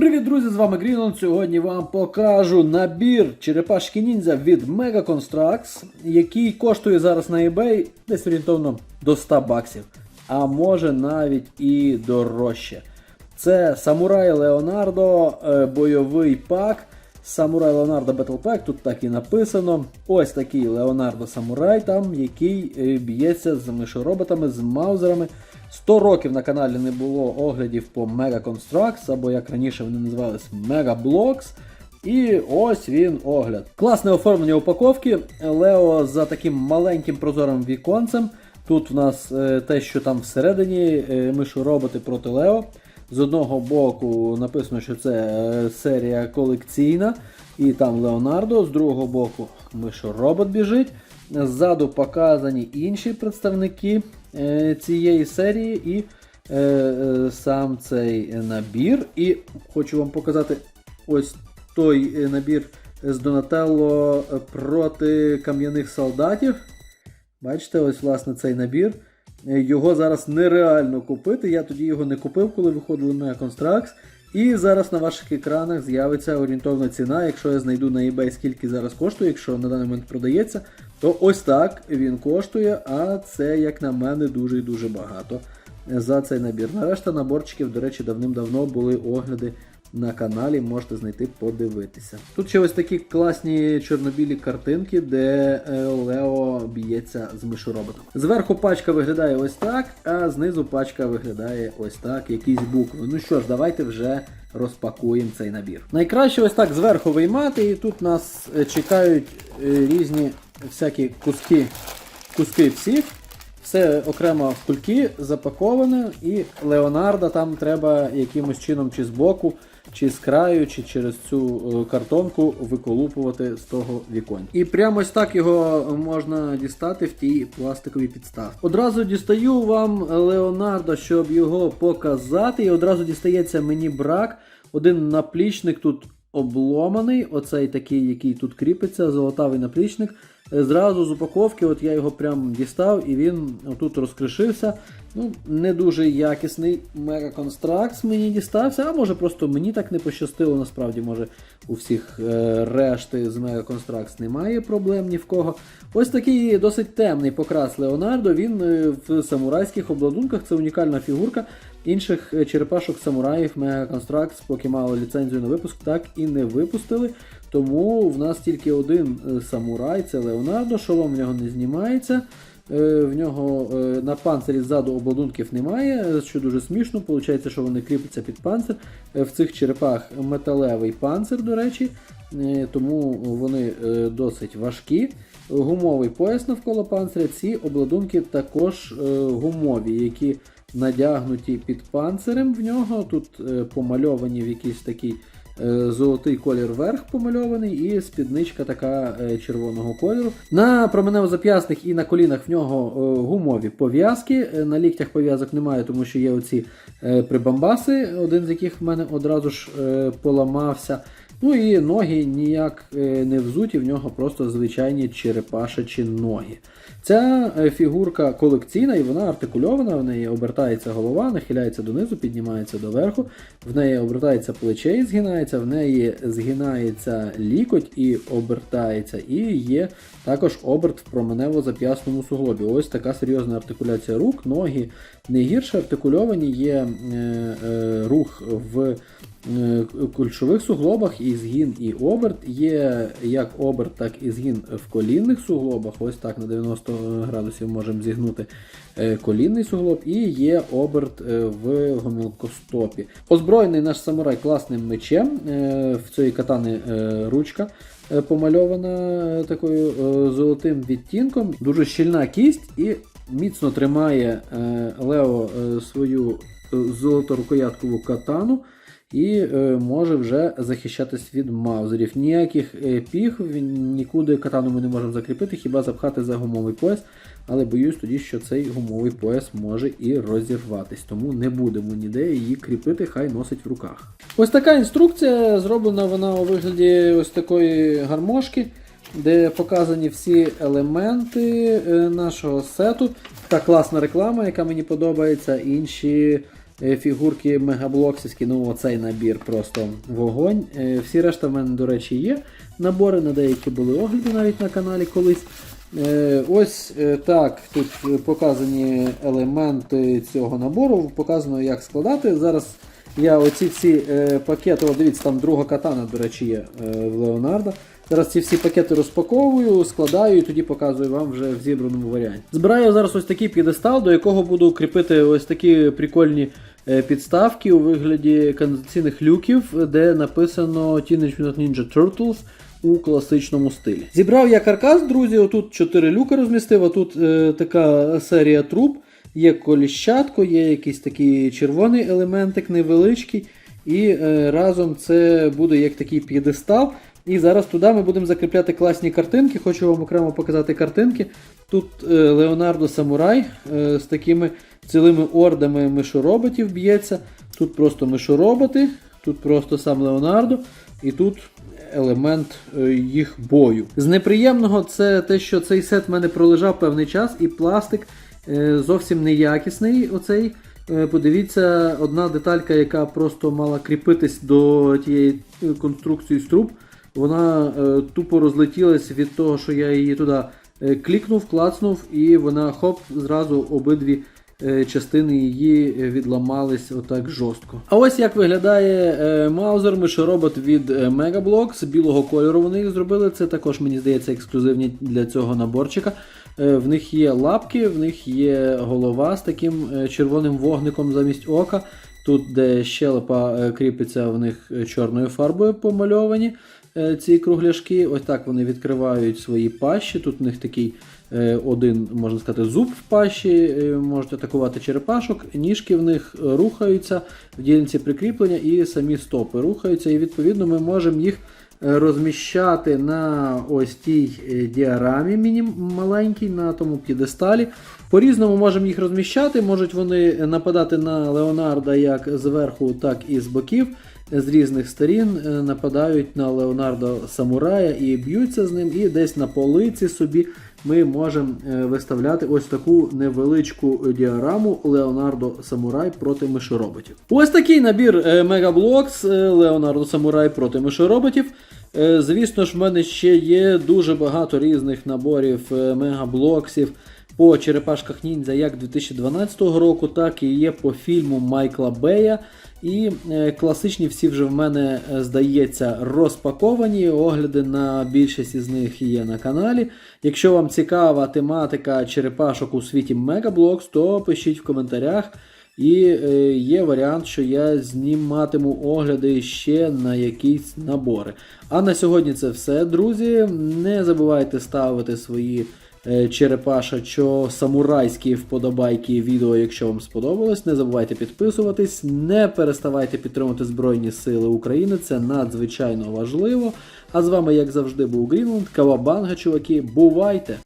Привіт, друзі! З вами Грінланд. Сьогодні вам покажу набір черепашки ніндзя від Mega Constructs, який коштує зараз на eBay десь орієнтовно до 100 баксів, а може навіть і дорожче. Це Самурай Леонардо, е, бойовий пак. Самурай Леонардо Battle Pack, тут так і написано. Ось такий Леонардо Самурай, там, який е, б'ється з мишороботами, з маузерами. 100 років на каналі не було оглядів по Mega Constructs, або як раніше вони називались Mega Blocks. І ось він огляд. Класне оформлення упаковки. Лео за таким маленьким прозорим віконцем. Тут в нас е, те, що там всередині е, мишороботи проти Лео. З одного боку написано, що це е, серія колекційна, і там Леонардо, з другого боку мишоробот біжить. Ззаду показані інші представники е, цієї серії і е, е, сам цей набір. І хочу вам показати ось той набір з Донателло проти кам'яних солдатів. Бачите, ось власне цей набір. Його зараз нереально купити. Я тоді його не купив, коли виходили на Constructs. І зараз на ваших екранах з'явиться орієнтовна ціна. Якщо я знайду на eBay, скільки зараз коштує, якщо на даний момент продається, то ось так він коштує, а це, як на мене, дуже і дуже багато за цей набір. Нарешті наборчиків, до речі, давним-давно були огляди на каналі, можете знайти, подивитися. Тут ще ось такі класні чорнобілі картинки, де е, Лео б'ється з мишороботом. Зверху пачка виглядає ось так, а знизу пачка виглядає ось так, якісь букви. Ну що ж, давайте вже розпакуємо цей набір. Найкраще ось так зверху виймати, і тут нас е, чекають е, різні всякі куски, куски всіх. Все окремо в кульки запаковане, і Леонарда там треба якимось чином чи з боку, чи з краю, чи через цю е, картонку виколупувати з того віконь. І прямо ось так його можна дістати в тій пластиковій підставці. Одразу дістаю вам Леонардо, щоб його показати, і одразу дістається мені брак. Один наплічник тут обломаний, оцей такий, який тут кріпиться, золотавий наплічник. Зразу з упаковки, от я його прям дістав і він отут розкришився. Ну, Не дуже якісний Constructs мені дістався, а може просто мені так не пощастило, насправді, може у всіх е, решти з Constructs немає проблем ні в кого. Ось такий досить темний покрас Леонардо, він е, в самурайських обладунках, це унікальна фігурка. Інших е, черепашок самураїв Constructs, поки мали ліцензію на випуск, так і не випустили. Тому в нас тільки один е, самурай, це Леонардо, шолом в нього не знімається. Е, В нього е, на панцирі ззаду обладунків немає, що дуже смішно. Получається, що вони кріпляться під панцир. В цих черепах металевий панцир, до речі, тому вони досить важкі. Гумовий пояс навколо панциря. Ці обладунки також гумові, які надягнуті під панцирем в нього. Тут помальовані в якийсь такий золотий колір верх помальований, і спідничка така е, червоного кольору. На променево-зап'ясних і на колінах в нього е, гумові пов'язки. Е, На ліктях пов'язок немає, тому що є оці е, прибамбаси, один з яких в мене одразу ж е, поламався. Ну і ноги ніяк е, не взуті, в нього просто звичайні черепашачі ноги. Ця е, фігурка колекційна і вона артикульована, в неї обертається голова, нахиляється донизу, піднімається доверху, в неї обертається плече і згинається, в неї згинається лікоть і обертається, і є також оберт в променево-зап'ясному суглобі. Ось така серйозна артикуляція рук, ноги не гірше артикульовані, є е, е, рух в кульшових суглобах, і згін, і оберт. Є як оберт, так і згін в колінних суглобах. Ось так на 90 градусів можемо зігнути е, колінний суглоб, і є оберт е, в гомілкостопі. Озброєний наш самурай класним мечем. е, В цієї катани е, ручка. е, Помальована е, такою е, золотим відтінком, дуже щільна кість і міцно тримає е, Лео е, свою е, золоторукояткову катану і е, може вже захищатись від маузерів. Ніяких е, він- нікуди катану ми не можемо закріпити, хіба запхати за гумовий пояс. Але боюсь тоді, що цей гумовий пояс може і розірватись, тому не будемо ніде її кріпити, хай носить в руках. Ось така інструкція, зроблена вона у вигляді ось такої гармошки, де показані всі елементи е, нашого сету. Така класна реклама, яка мені подобається. Інші фігурки мегаблоксівські, ну оцей набір просто вогонь. Е, Всі решта в мене, до речі, є набори, на деякі були огляди навіть на каналі колись. Е, Ось е, так, тут е, показані елементи цього набору, показано як складати. Зараз я оці всі е, пакети, о, дивіться, там друга катана, до речі, є е, в Леонардо. Зараз ці всі пакети розпаковую, складаю і тоді показую вам вже в зібраному варіанті. Збираю зараз ось такий п'єдестал, до якого буду кріпити ось такі прикольні е, підставки у вигляді конденсаційних люків, де написано Teenage Mutant Ninja Turtles у класичному стилі. Зібрав я каркас, друзі. Отут 4 люки розмістив, а тут е, така серія труб. Є коліщатко, є якийсь такий червоний елементик невеличкий. І е, разом це буде як такий п'єдестал. І зараз туди ми будемо закріпляти класні картинки. Хочу вам окремо показати картинки. Тут е, Леонардо Самурай е, з такими цілими ордами мишороботів б'ється. Тут просто мишороботи, тут просто сам Леонардо, і тут елемент е, їх бою. З неприємного це те, що цей сет в мене пролежав певний час, і пластик е, зовсім неякісний. Оцей. Е, Подивіться, одна деталька, яка просто мала кріпитись до тієї е, конструкції з труб, вона е, тупо розлетілась від того, що я її туди е, клікнув, клацнув, і вона хоп, зразу обидві е, частини її е, відламались отак жорстко. А ось як виглядає е, маузер мишоробот від Megablocks. Білого кольору вони їх зробили. Це також, мені здається, ексклюзивні для цього наборчика. Е, В них є лапки, в них є голова з таким червоним вогником замість ока. Тут, де щелепа кріпиться, в них чорною фарбою помальовані ці кругляшки. Ось так вони відкривають свої пащі. Тут в них такий е, один, можна сказати, зуб в пащі, е, можуть атакувати черепашок. Ніжки в них е, рухаються в ділянці прикріплення і самі стопи рухаються. І відповідно ми можемо їх е, розміщати на ось тій е, діарамі міні маленькій, на тому п'єдесталі. По-різному можемо їх розміщати. Можуть вони нападати на Леонарда як зверху, так і з боків. З різних сторін е, нападають на Леонардо Самурая і б'ються з ним, і десь на полиці собі ми можемо е, виставляти ось таку невеличку діараму Леонардо Самурай проти мишороботів. Ось такий набір е, е, Леонардо Самурай проти мишороботів. Звісно ж, в мене ще є дуже багато різних наборів мегаблоксів по черепашках ніндзя як 2012 року, так і є по фільму Майкла Бея. І е, класичні всі вже в мене, е, здається, розпаковані. Огляди на більшість із них є на каналі. Якщо вам цікава тематика черепашок у світі Megablocks, то пишіть в коментарях. І е, є варіант, що я зніматиму огляди ще на якісь набори. А на сьогодні це все, друзі. Не забувайте ставити свої е, черепашачо самурайські вподобайки відео, якщо вам сподобалось. Не забувайте підписуватись, не переставайте підтримувати Збройні Сили України. Це надзвичайно важливо. А з вами, як завжди, був Грінланд. Кавабанга, чуваки, бувайте!